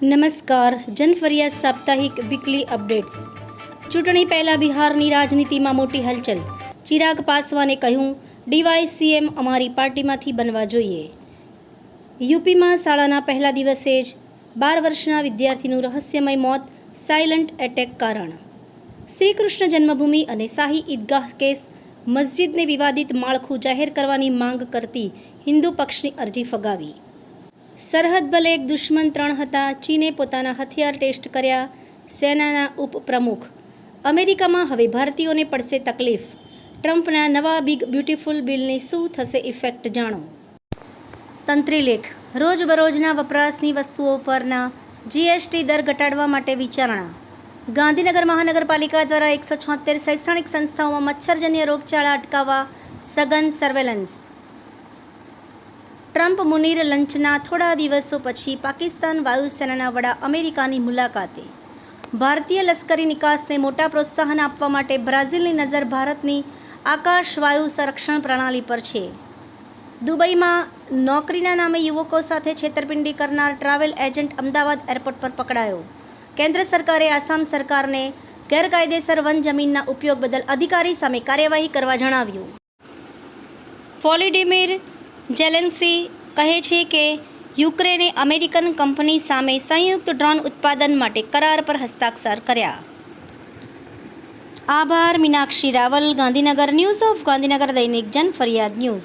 નમસ્કાર, જનફરિયાદ સાપ્તાહિક weekly updates ચૂંટણી પહેલાં બિહારની રાજનીતિમાં મોટી હલચલ. ચિરાગ પાસવાને કહ્યું ડીવાયસીએમ અમારી પાર્ટીમાંથી બનવા જોઈએ. યુપીમાં શાળાના પહેલા દિવસે જ બાર વર્ષના વિદ્યાર્થીનું રહસ્યમય મોત સાયલન્ટ એટેક કારણ. શ્રી કૃષ્ણ જન્મભૂમિ અને શાહી ઈદગાહ કેસ, મસ્જિદને વિવાદિત માળખું જાહેર કરવાની માંગ કરતી હિન્દુ પક્ષની અરજી ફગાવી. સરહદ ભલે એક દુશ્મન ત્રણ હતા, ચીને પોતાના હથિયાર ટેસ્ટ કર્યા. સેનાના ઉપપ્રમુખ અમેરિકામાં હવે ભારતીયોને પડશે તકલીફ. ટ્રમ્પના નવા બિગ બ્યુટીફુલ બિલની શું થશે ઇફેક્ટ જાણો? તંત્રીલેખ રોજબરોજના વપરાશની વસ્તુઓ પરના જીએસટી દર ઘટાડવા માટે વિચારણા. ગાંધીનગર મહાનગરપાલિકા દ્વારા એકસો છોતેર શૈક્ષણિક સંસ્થાઓમાં મચ્છરજન્ય રોગચાળા અટકાવવા સઘન સર્વેલન્સ ટ્રમ્પ મુનીર લંચના થોડા દિવસો પછી પાકિસ્તાન વાયુસેનાના વડા અમેરિકાની મુલાકાતે. ભારતીય લશ્કરી નિકાસને મોટા પ્રોત્સાહન આપવા માટે બ્રાઝિલની નજર ભારતની આકાશ વાયુ સંરક્ષણ પ્રણાલી પર છે. દુબઈમાં નોકરીના નામે યુવકો સાથે છેતરપિંડી કરનાર ટ્રાવેલ એજન્ટ અમદાવાદ એરપોર્ટ પર પકડાયો. કેન્દ્ર સરકારે આસામ સરકારને ગેરકાયદેસર વન જમીનના ઉપયોગ બદલ અધિકારી સામે કાર્યવાહી કરવા જણાવ્યું. ફોલિડિમીર જેલેન્સી કહે છે કે, યુક્રેને અમેરિકન કંપની સામે સંયુક્ત ડ્રોન ઉત્પાદન માટે કરાર પર હસ્તાક્ષર કર્યા. આભાર, મીનાક્ષી રાવલ, ગાંધીનગર ન્યૂઝ ઓફ ગાંધીનગર દૈનિક જન ફરિયાદ ન્યૂઝ.